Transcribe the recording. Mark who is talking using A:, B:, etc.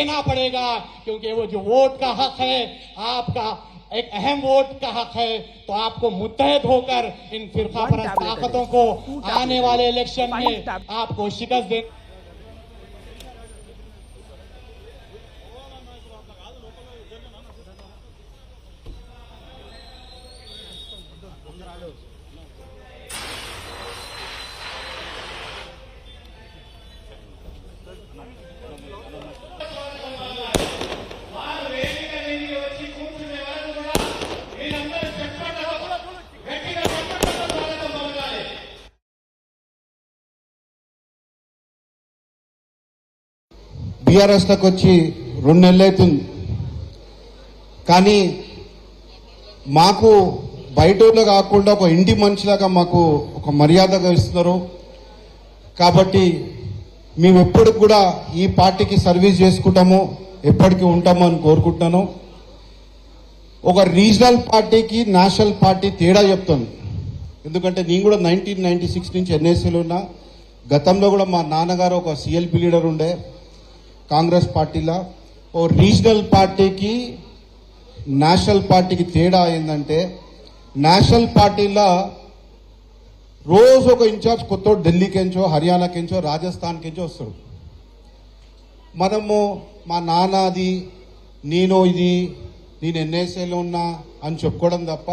A: देना पड़ेगा क्योंकि वो जो वोट का हक है आपका एक अहम वोट का हक है तो आपको मुतहद होकर इन फिरका
B: है,
A: ताकतों को आने वाले इलेक्शन में आपको शिकस्त दे
C: బీఆర్ఎస్లోకి వచ్చి రెండు నెలలు అవుతుంది. కానీ మాకు బయటలో కాకుండా ఒక ఇంటి మనిషిలాగా మాకు ఒక మర్యాదగా ఇస్తున్నారు కాబట్టి మేము ఎప్పటికి కూడా ఈ పార్టీకి సర్వీస్ చేసుకుంటాము ఎప్పటికీ ఉంటాము అని కోరుకుంటున్నాను. ఒక రీజనల్ పార్టీకి నేషనల్ పార్టీ తేడా చెప్తాను ఎందుకంటే నేను కూడా నైన్టీన్ నైన్టీ సిక్స్ నుంచి ఎన్ఎస్సీలో ఉన్నా. గతంలో కూడా మా నాన్నగారు ఒక సిఎల్పి లీడర్ ఉండే. కాంగ్రెస్ పార్టీలో? ఓ రీజనల్ పార్టీకి నేషనల్ పార్టీకి తేడా ఏంటంటే నేషనల్ పార్టీలో రోజు ఒక ఇన్ఛార్జ్ కొత్త ఢిల్లీకెంచో హర్యానాకెంచో రాజస్థాన్కెంచో వస్తాడు. మనము మా నాన్నది నేను ఇది నేను ఎన్ఎస్ఏలో ఉన్నా అని చెప్పుకోవడం తప్ప